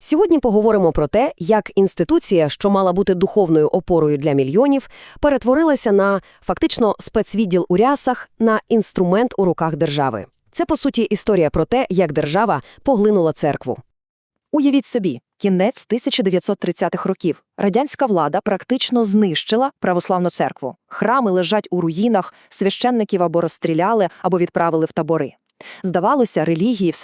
Сьогодні поговоримо про те, як інституція, що мала бути духовною опорою для мільйонів, перетворилася на фактично спецвідділ у рясах на інструмент у руках держави. Це, по суті, історія про те, як держава поглинула церкву. Уявіть собі, кінець 1930-х років. Радянська влада практично знищила православну церкву. Храми лежать у руїнах, священників або розстріляли, або відправили в табори. Здавалося, релігії в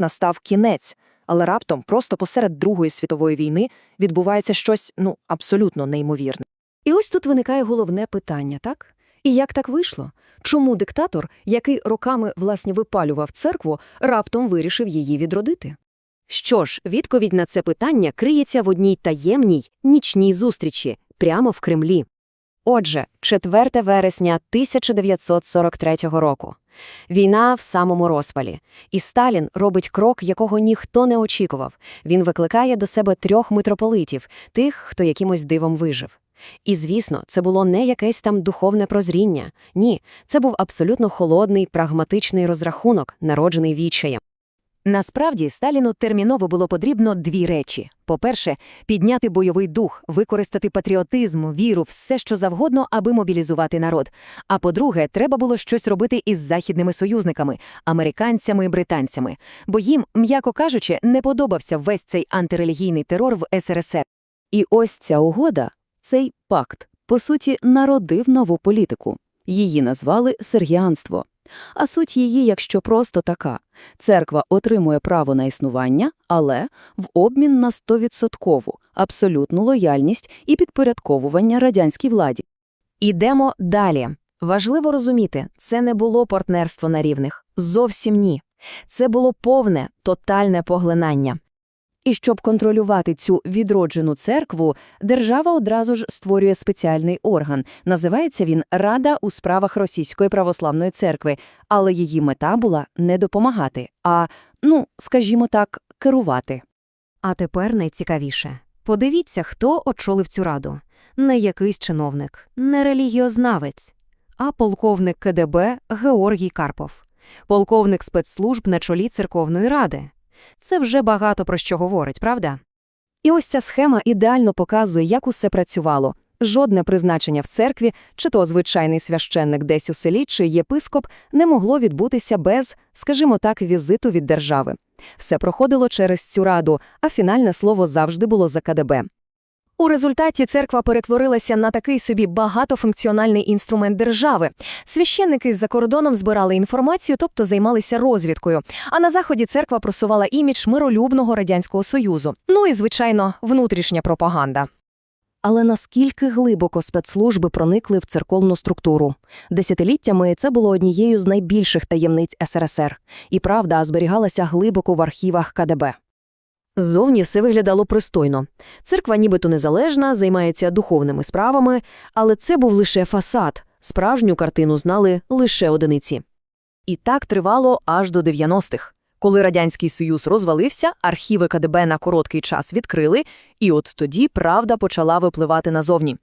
настав кінець, але раптом, просто посеред Другої світової війни, відбувається щось, ну, абсолютно неймовірне. І ось тут виникає головне питання, так? І як так вийшло? Чому диктатор, який роками, власне, випалював церкву, раптом вирішив її відродити? Що ж, відповідь на це питання криється в одній таємній нічній зустрічі прямо в Кремлі. Отже, 4 вересня 1943 року. Війна в самому розпалі. І Сталін робить крок, якого ніхто не очікував. Він викликає до себе трьох митрополитів, тих, хто якимось дивом вижив. І, звісно, це було не якесь там духовне прозріння. Ні, це був абсолютно холодний, прагматичний розрахунок, народжений відчаєм. Насправді, Сталіну терміново було потрібно дві речі. По-перше, підняти бойовий дух, використати патріотизм, віру, все що завгодно, аби мобілізувати народ. А по-друге, треба було щось робити із західними союзниками, американцями і британцями. Бо їм, м'яко кажучи, не подобався весь цей антирелігійний терор в СРСР. І ось ця угода, цей пакт, по суті, народив нову політику. Її назвали сергіанство. А суть її, якщо просто така. Церква отримує право на існування, але в обмін на 100% абсолютну лояльність і підпорядковування радянській владі. Ідемо далі. Важливо розуміти, це не було партнерство на рівних. Зовсім ні. Це було повне, тотальне поглинання. І щоб контролювати цю відроджену церкву, держава одразу ж створює спеціальний орган. Називається він Рада у справах Російської православної церкви, але її мета була не допомагати, а, ну, скажімо так, керувати. А тепер найцікавіше. Подивіться, хто очолив цю раду. Не якийсь чиновник, не релігіознавець, а полковник КДБ Георгій Карпов, полковник спецслужб на чолі церковної ради. Це вже багато про що говорить, правда? І ось ця схема ідеально показує, як усе працювало. Жодне призначення в церкві, чи то звичайний священник десь у селі, чи єпископ, не могло відбутися без, скажімо так, візиту від держави. Все проходило через цю раду, а фінальне слово завжди було за КДБ. У результаті церква перетворилася на такий собі багатофункціональний інструмент держави. Священники з-за кордоном збирали інформацію, тобто займалися розвідкою. А на заході церква просувала імідж миролюбного радянського союзу. Ну і звичайно, внутрішня пропаганда. Але наскільки глибоко спецслужби проникли в церковну структуру? Десятиліттями це було однією з найбільших таємниць СРСР. І правда зберігалася глибоко в архівах КДБ. Ззовні все виглядало пристойно. Церква нібито незалежна, займається духовними справами, але це був лише фасад. Справжню картину знали лише одиниці. І так тривало аж до 90-х. Коли Радянський Союз розвалився, архіви КДБ на короткий час відкрили, і от тоді правда почала випливати назовні.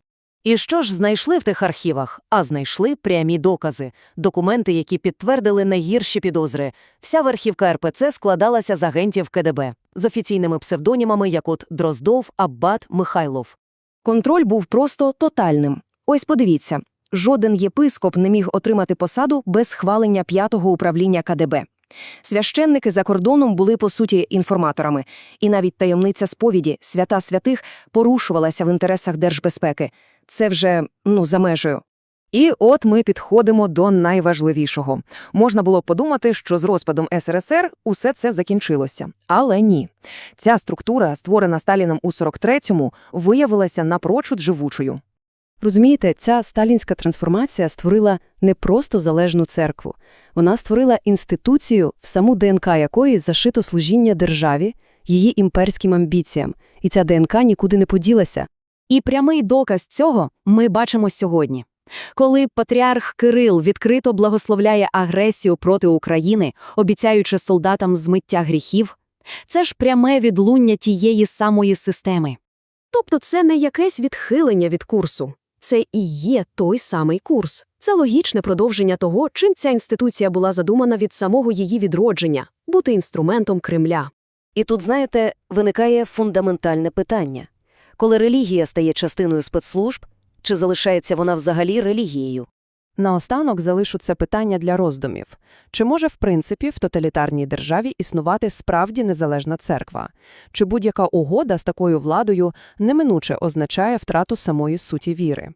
І що ж знайшли в тих архівах? А знайшли прямі докази, документи, які підтвердили найгірші підозри. Вся верхівка РПЦ складалася з агентів КДБ з офіційними псевдонімами, як от Дроздов, Аббат, Михайлов. Контроль був просто тотальним. Ось подивіться, жоден єпископ не міг отримати посаду без схвалення п'ятого управління КДБ. Священники за кордоном були, по суті, інформаторами, і навіть таємниця сповіді, свята святих, порушувалася в інтересах держбезпеки. Це вже, ну, за межею. І от ми підходимо до найважливішого. Можна було подумати, що з розпадом СРСР усе це закінчилося. Але ні. Ця структура, створена Сталіном у 43-му, виявилася напрочуд живучою. Розумієте, ця сталінська трансформація створила не просто залежну церкву. Вона створила інституцію, в саму ДНК якої зашито служіння державі, її імперським амбіціям. І ця ДНК нікуди не поділася. І прямий доказ цього ми бачимо сьогодні. Коли патріарх Кирил відкрито благословляє агресію проти України, обіцяючи солдатам змиття гріхів, це ж пряме відлуння тієї самої системи. Тобто це не якесь відхилення від курсу. Це і є той самий курс. Це логічне продовження того, чим ця інституція була задумана від самого її відродження – бути інструментом Кремля. І тут, знаєте, виникає фундаментальне питання. Коли релігія стає частиною спецслужб, чи залишається вона взагалі релігією? Наостанок залишу це питання для роздумів. Чи може, в принципі, в тоталітарній державі існувати справді незалежна церква? Чи будь-яка угода з такою владою неминуче означає втрату самої суті віри?